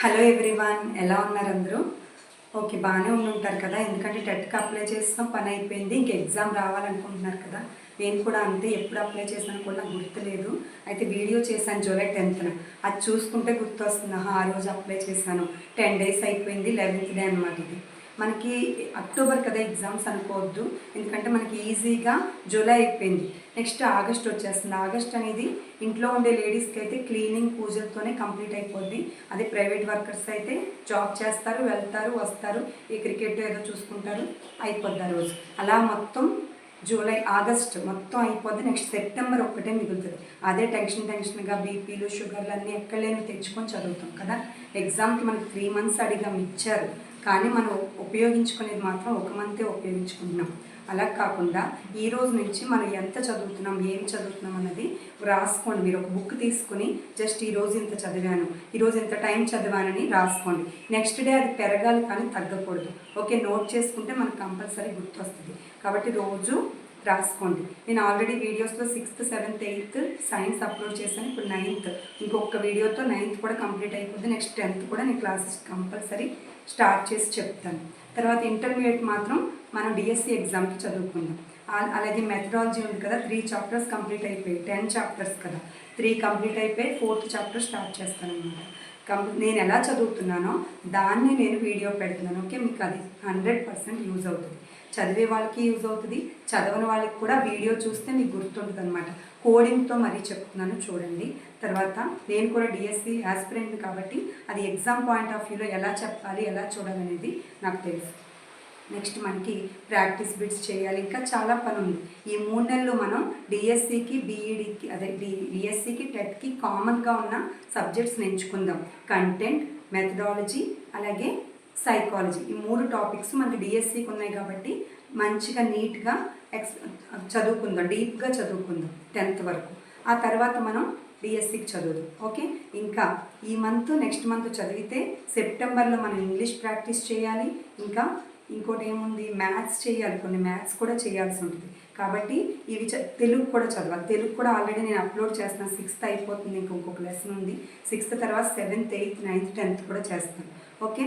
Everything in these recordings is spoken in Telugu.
హలో ఎవ్రీవన్ ఎలా ఉన్నారు అందరూ? ఓకే బాగానే ఉండి ఉంటారు కదా. ఎందుకంటే టెట్కి అప్లై చేస్తాం పని అయిపోయింది ఇంక ఎగ్జామ్ రావాలనుకుంటున్నారు కదా. నేను కూడా అంతే ఎప్పుడు అప్లై చేశాను కూడా నాకు గుర్తులేదు. అయితే వీడియో చేశాను జూలై టెన్త్న. అది చూసుకుంటే గుర్తు వస్తుంది ఆ రోజు అప్లై చేశాను. టెన్ డేస్ అయిపోయింది లెవెన్త్ డే అనమాట ఇది. మనకి అక్టోబర్ కదా ఎగ్జామ్స్ అనుకోవద్దు. ఎందుకంటే మనకి ఈజీగా జూలై అయిపోయింది. నెక్స్ట్ ఆగస్ట్ వచ్చేస్తుంది. ఆగస్ట్ అనేది ఇంట్లో ఉండే లేడీస్కి అయితే క్లీనింగ్ పూజలతోనే కంప్లీట్ అయిపోద్ది. అదే ప్రైవేట్ వర్కర్స్ అయితే జాబ్ చేస్తారు వెళ్తారు వస్తారు. ఈ క్రికెట్ ఏదో చూసుకుంటారు అయిపోద్ది ఆ రోజు. అలా మొత్తం జూలై ఆగస్ట్ మొత్తం అయిపోద్ది. నెక్స్ట్ సెప్టెంబర్ ఒక్కటే మిగులుతుంది. అదే టెన్షన్ టెన్షన్గా బీపీలు షుగర్లు అన్నీ ఎక్కడ లేని తెచ్చుకొని చదువుతాం కదా. ఎగ్జామ్కి మనకి త్రీ మంత్స్ అడిగాం ఇచ్చారు. కానీ మనం ఉపయోగించుకునేది మాత్రం ఒక మంతే ఉపయోగించుకుంటున్నాం. అలా కాకుండా ఈ రోజు నుంచి మనం ఎంత చదువుతున్నాం ఏం చదువుతున్నాం అన్నది రాసుకోండి. మీరు ఒక బుక్ తీసుకుని జస్ట్ ఈరోజు ఇంత చదివాను ఈరోజు ఇంత టైం చదివానని రాసుకోండి. నెక్స్ట్ డే అది పెరగాలి కానీ తగ్గకూడదు. ఓకే నోట్ చేసుకుంటే మనకు కంపల్సరీ గుర్తొస్తుంది. కాబట్టి రోజు రాసుకోండి. నేను ఆల్రెడీ వీడియోస్లో sixth seventh eighth science upload చేశాను. ఇప్పుడు నైన్త్ ఇంకొక వీడియోతో నైన్త్ కూడా కంప్లీట్ అయిపోద్ది. నెక్స్ట్ టెన్త్ కూడా నేను క్లాసెస్ కంపల్సరీ స్టార్ట్ చేసి చెప్తాను. తర్వాత ఇంటర్మీడియట్ మాత్రం మనం డిఎస్సి ఎగ్జామ్కి చదువుకుందాం. అలాగే మెథడాలజీ ఉంది కదా త్రీ చాప్టర్స్ కంప్లీట్ అయిపోయాయి. టెన్ చాప్టర్స్ కదా. త్రీ కంప్లీట్ అయిపోయి ఫోర్త్ చాప్టర్ స్టార్ట్ చేస్తాను అనమాట కం- నేను ఎలా చదువుతున్నానో దాన్ని నేను వీడియో పెడుతున్నాను. ఓకే మీకు అది హండ్రెడ్ పర్సెంట్ యూజ్ అవుతుంది. చదివే వాళ్ళకి యూజ్ అవుతుంది. చదవని వాళ్ళకి కూడా వీడియో చూస్తే మీకు గుర్తుంటుంది అనమాట కోడింగ్తో మరీ చెప్తున్నాను చూడండి. తర్వాత నేను కూడా డిఎస్సి ఆస్పిరెంట్ కాబట్టి అది ఎగ్జామ్ పాయింట్ ఆఫ్ వ్యూలో ఎలా చెప్పాలి ఎలా చూడాలనేది నాకు తెలుసు. నెక్స్ట్ మనకి ప్రాక్టీస్ బిట్స్ చేయాలి. ఇంకా చాలా పని ఉంది ఈ మూడు నెలలు మనం డిఎస్సికి బీఈడికి అదే డి డిఎస్సికి టెట్కి కామన్గా ఉన్న సబ్జెక్ట్స్ ఎంచుకుందాం కంటెంట్ మెథడాలజీ అలాగే సైకాలజీ ఈ మూడు టాపిక్స్ మనకి డిఎస్సికి ఉన్నాయి కాబట్టి మంచిగా నీట్గా ఎక్స్ చదువుకుందాం. డీప్గా చదువుకుందాం టెన్త్ వరకు. ఆ తర్వాత మనం డిఎస్సికి చదువుదాం. ఓకే ఇంకా ఈ మంత్ నెక్స్ట్ మంత్ చదివితే సెప్టెంబర్లో మనం ఇంగ్లీష్ ప్రాక్టీస్ చేయాలి. ఇంకా ఇంకోటి ఏముంది? మ్యాథ్స్ చేయాలి. కొన్ని మ్యాథ్స్ కూడా చేయాల్సి ఉంటుంది. కాబట్టి ఇవి చ తెలుగు కూడా చదవాలి. తెలుగు కూడా ఆల్రెడీ నేను అప్లోడ్ చేస్తాను సిక్స్త్ అయిపోతుంది. ఇంకొక లెసన్ ఉంది. సిక్స్త్ తర్వాత సెవెంత్ ఎయిత్ నైన్త్ టెన్త్ కూడా చేస్తాను. ఓకే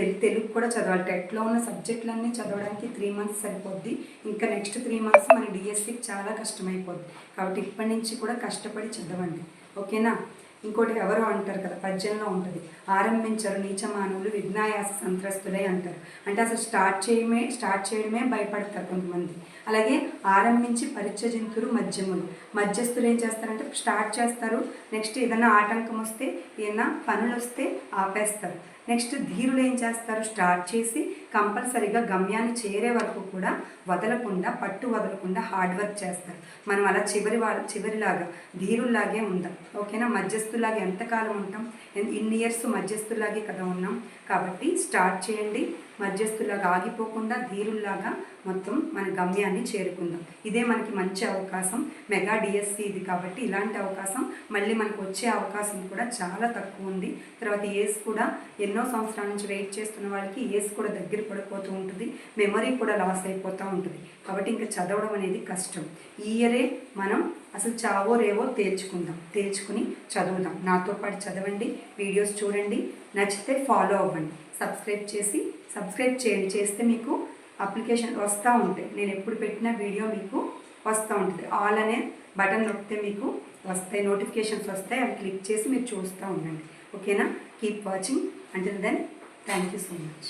తెలుగు కూడా చదవాలి. టెట్లో ఉన్న సబ్జెక్టులన్నీ చదవడానికి త్రీ మంత్స్ సరిపోద్ది. ఇంకా నెక్స్ట్ త్రీ మంత్స్ మన డిఎస్సికి చాలా కష్టమైపోద్ది. కాబట్టి ఇప్పటి నుంచి కూడా కష్టపడి చదవండి. ఓకేనా? ఇంకోటి ఎవరో అంటారు కదా పద్యంలో ఉంటుంది. ఆరంభించరు నీచ మానవులు విఘ్నాయాస సంత్రస్తులై అంటారు. అంటే అసలు స్టార్ట్ చేయడమే స్టార్ట్ చేయడమే భయపడతారు కొంతమంది. అలాగే ఆరంభించి పరిచయింతురు మధ్యములు. మధ్యస్థులు ఏం చేస్తారంటే స్టార్ట్ చేస్తారు. నెక్స్ట్ ఏదైనా ఆటంకం వస్తే ఏదైనా పనులు వస్తే ఆపేస్తారు. నెక్స్ట్ ధీరులు ఏం చేస్తారు? స్టార్ట్ చేసి కంపల్సరీగా గమ్యాన్ని చేరే వరకు కూడా వదలకుండా పట్టు వదలకుండా హార్డ్ వర్క్ చేస్తారు. మనం అలా చివరి వాళ్ళ చివరిలాగా ధీరుల్లాగే ఉందాం ఓకేనా? మధ్యస్థులాగా ఎంతకాలం ఉంటాం? ఇన్ని ఇయర్స్ మధ్యస్థులాగే కదా ఉన్నాం? కాబట్టి స్టార్ట్ చేయండి. మధ్యస్థులాగా ఆగిపోకుండా ధీరుల్లాగా మొత్తం మన గమ్యాన్ని చేరుకుందాం. ఇదే మనకి మంచి అవకాశం. మెగా డిఎస్సి ఇది కాబట్టి ఇలాంటి అవకాశం. మళ్ళీ మనకు వచ్చే అవకాశం కూడా చాలా తక్కువ ఉంది. తర్వాత ఏజ్ కూడా ఎన్నో సంవత్సరాల నుంచి వెయిట్ చేస్తున్న వాళ్ళకి ఏజ్ కూడా దగ్గర పడిపోతూ ఉంటుంది. మెమరీ కూడా లాస్ అయిపోతూ ఉంటుంది. కాబట్టి ఇంకా చదవడం అనేది కష్టం. ఈ ఇయరే మనం అసలు చావో రేవో తేల్చుకుందాం. తేల్చుకుని చదువుదాం. నాతో పాటు చదవండి. వీడియోస్ చూడండి. నచ్చితే ఫాలో అవ్వండి. సబ్స్క్రైబ్ చేసి సబ్స్క్రైబ్ చేయండి చేస్తే మీకు అప్లికేషన్ వస్తూ ఉంటాయి నేను ఎప్పుడు పెట్టిన వీడియో మీకు వస్తూ ఉంటుంది. ఆల్ అనే బటన్ నొక్కితే మీకు వస్తాయి నోటిఫికేషన్స్ వస్తాయి. అవి క్లిక్ చేసి మీరు చూస్తూ ఉండండి. ఓకేనా? Keep watching until then thank you so much